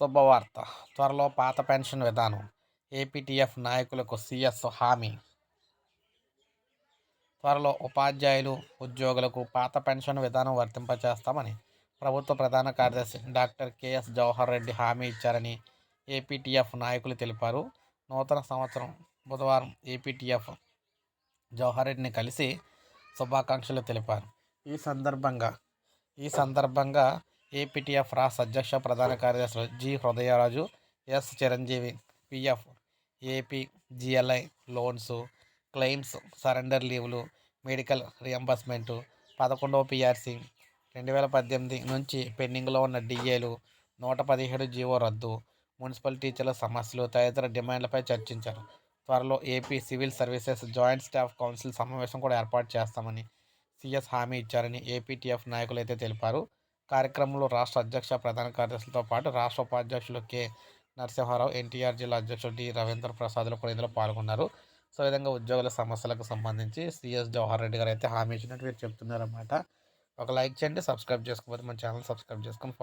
శుభవార్త. త్వరలో పాత పెన్షన్ విధానం. ఏపీటీఎఫ్ నాయకులకు సీఎస్ హామీ. త్వరలో ఉపాధ్యాయులు ఉద్యోగులకు పాత పెన్షన్ విధానం వర్తింపచేస్తామని ప్రభుత్వ ప్రధాన కార్యదర్శి డాక్టర్ కెఎస్ జవహర్ రెడ్డి హామీ ఇచ్చారని ఏపీటీఎఫ్ నాయకులు తెలిపారు. నూతన సంవత్సరం బుధవారం ఏపీటీఎఫ్ జవహర్ రెడ్డిని కలిసి శుభాకాంక్షలు తెలిపారు. ఈ సందర్భంగా ఈ సందర్భంగా ఏపీటీఎఫ్ రాష్ట్ర అధ్యక్ష ప్రధాన కార్యదర్శులు G Hrudayaraju S Chiranjeevi PF AP GLI loans claims surrender లీవ్లు medical reimbursement పదకొండవ పిఆర్సి రెండు వేల పద్దెనిమిది నుంచి పెండింగ్లో ఉన్న డిఏలు నూట పదిహేడు జీవో రద్దు మున్సిపల్ టీచర్ల సమస్యలు తదితర డిమాండ్లపై చర్చించారు. త్వరలో AP civil services joint staff council సమావేశం కూడా ఏర్పాటు చేస్తామని సీఎస్ హామీ ఇచ్చారని ఏపీటీఎఫ్ నాయకులు అయితే తెలిపారు. కార్యక్రమంలో రాష్ట్ర అధ్యక్ష ప్రధాన కార్యదర్శులతో పాటు రాష్ట్ర ఉపాధ్యక్షులు కె. నరసింహారావు ఎన్టీఆర్ జిల్లా అధ్యక్షుడు డి. రవీంద్ర ప్రసాద్లు కూడా ఇందులో పాల్గొన్నారు. సో ఈ విధంగా ఉద్యోగుల సమస్యలకు సంబంధించి సిఎస్ జవహర్ రెడ్డి గారు అయితే హామీ ఇచ్చినట్టు వీరు చెప్తున్నారన్నమాట. ఒక లైక్ చేయండి సబ్స్క్రైబ్ చేసుకోకపోతే మన ఛానల్ సబ్స్క్రైబ్ చేసుకొని